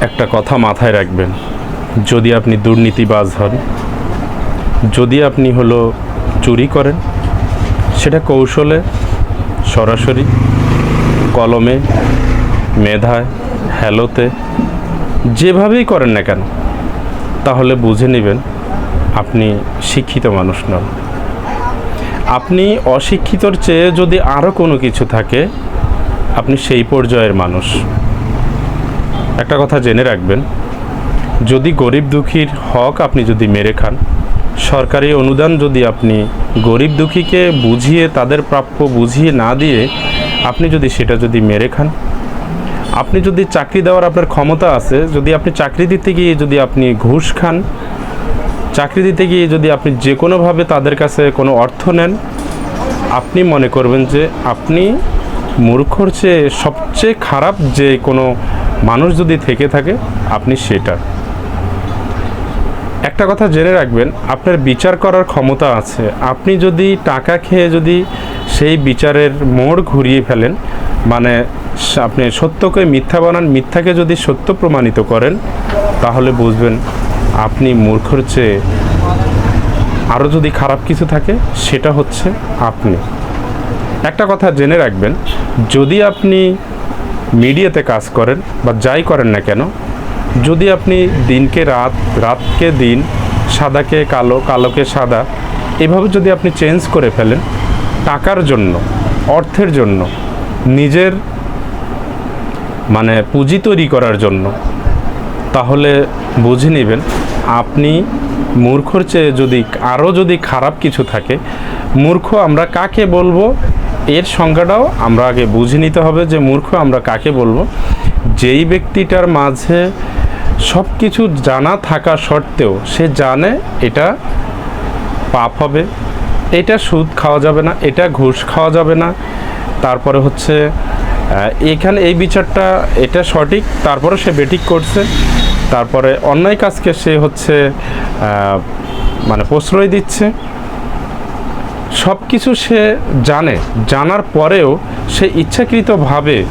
একটা কথা মাথায় রাখবেন। যদি আপনি দুর্নীতিবাজ হন, যদি আপনি হলো চুরি করেন, সেটা কৌশলে, সরাসরি, কলমে, মেধায়, হ্যালোতে, যেভাবেই করেন না কেন, তাহলে বুঝে নেবেন আপনি শিক্ষিত মানুষ নন। আপনি অশিক্ষিতর চেয়ে যদি আরও কোনো কিছু থাকে, আপনি সেই পর্যায়ের মানুষ। একটা কথা জেনে রাখবেন, যদি গরিব দুঃখীর হক আপনি যদি মেরে খান, সরকারি অনুদান যদি আপনি গরিব দুঃখীকে বুঝিয়ে, তাদের প্রাপ্য বুঝিয়ে না দিয়ে আপনি যদি সেটা যদি মেরে খান, আপনি যদি চাকরি দেওয়ার আপনার ক্ষমতা আছে, যদি আপনি চাকরি দিতে গিয়ে যদি আপনি ঘুষ খান, চাকরি দিতে গিয়ে যদি আপনি যে কোনোভাবে তাদের কাছে কোনো অর্থ নেন, আপনি মনে করবেন যে আপনি মূর্খর চেয়ে সবচেয়ে খারাপ যে কোনো মানুষ যদি থেকে থাকে, আপনি সেটা। একটা কথা জেনে রাখবেন, আপনার বিচার করার ক্ষমতা আছে। আপনি যদি টাকা খেয়ে যদি সেই বিচারের মোড় ঘুরিয়ে ফেলেন মানে আপনি সত্যকে মিথ্যা বানান, মিথ্যাকে যদি সত্য প্রমাণিত করেন, তাহলে বুঝবেন আপনি মূর্খর চেয়ে আরও যদি খারাপ কিছু থাকে, সেটা হচ্ছে আপনি। একটা কথা জেনে রাখবেন, যদি আপনি মিডিয়াতে কাজ করেন বা যাই করেন না কেন, যদি আপনি দিনকে রাত, রাতকে দিন, সাদাকে কালো, কালোকে সাদা, এভাবে যদি আপনি চেঞ্জ করে ফেলেন, টাকার জন্য, অর্থের জন্য, নিজের মানে পুঁজি তৈরি করার জন্য, তাহলে বুঝে নেবেন আপনি মূর্খর চেয়ে যদি আরও যদি খারাপ কিছু থাকে, মূর্খ আমরা কাকে বলব? এর সংখ্যাটাও আমরা আগে বুঝে নিতে হবে যে মূর্খ আমরা কাকে বলব। যেই ব্যক্তিটার মাঝে সব কিছু জানা থাকা সত্ত্বেও সে জানে এটা পাপ হবে, এটা সুদ খাওয়া যাবে না, এটা ঘুষ খাওয়া যাবে না। তারপরে হচ্ছে এখানে এই বিচারটা এটা সঠিক, তারপরে সে বেটিক করছে। তারপরে অন্যায় কাজকে সে হচ্ছে মানে প্রশ্রয় দিচ্ছে। সব কিছু সে জানে। জানার পরেও সে ইচ্ছাকৃতভাবে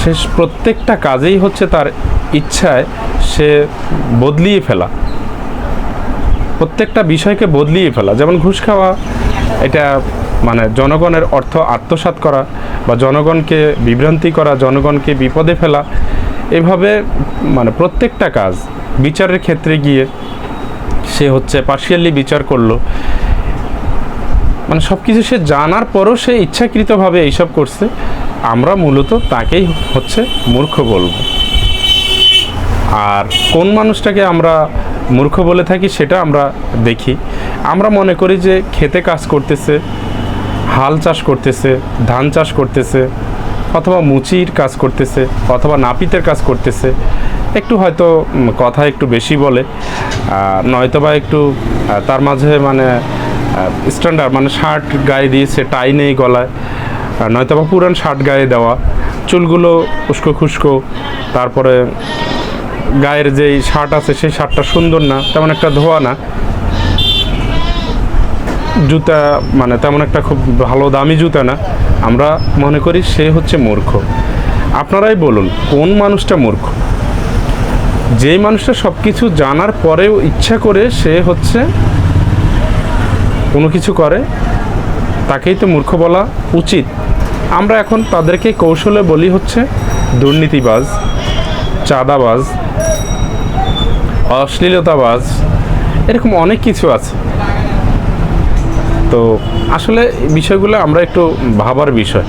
সে প্রত্যেকটা কাজেই হচ্ছে তার ইচ্ছায় সে বদলিয়ে ফেলা। প্রত্যেকটা বিষয়কে বদলিয়ে ফেলা। যেমন ঘুষ খাওয়া, এটা মানে জনগণের অর্থ আত্মসাৎ করা বা জনগণকে বিভ্রান্তি করা, জনগণকে বিপদে ফেলা, এভাবে মানে প্রত্যেকটা কাজ বিচারের ক্ষেত্রে গিয়ে সে হচ্ছে পার্শিয়ালি বিচার করল। মানে সব কিছু সে জানার পরও সে ইচ্ছাকৃতভাবে এইসব করছে। আমরা মূলত তাকেই হচ্ছে মূর্খ বলব। আর কোন মানুষটাকে আমরা মূর্খ বলে থাকি সেটা আমরা দেখি। আমরা মনে করি যে খেতে কাজ করতেছে হাল চাষ করতেছে ধান চাষ করতেছে অথবা মুচির কাজ করতেছে অথবা নাপিতের কাজ করতেছে। একটু হয়তো কথা একটু বেশি বলে আহ, নয়তোবা একটু তার মাঝে মানে স্ট্যান্ডার্ড মানে শার্ট গায়ে দিয়েছে টাই নেই গলায়। আর নয়তোবা পুরান শার্ট গায়ে দেওয়া। চুলগুলো উস্কো খুস্কো। তারপরে গায়ের যেই শার্ট আছে, সেই শার্টটা সুন্দর না, তেমন একটা ধোয়া না। জুতা মানে তেমন একটা খুব ভালো, দামি জুতা না। আমরা মনে করি সে হচ্ছে মূর্খ। আপনারাই বলুন, কোন মানুষটা মূর্খ? যেই মানুষটা সব কিছু জানার পরেও ইচ্ছা করে সে হচ্ছে কোনো কিছু করে, তাকেই তো মূর্খ বলা উচিত। আমরা এখন তাদেরকে কৌশলে বলি হচ্ছে দুর্নীতিবাজ, চাঁদাবাজ, অশ্লীলতাবাজ, এরকম অনেক কিছু আছে। তো আসলে বিষয়গুলো আমরা একটু ভাবার বিষয়।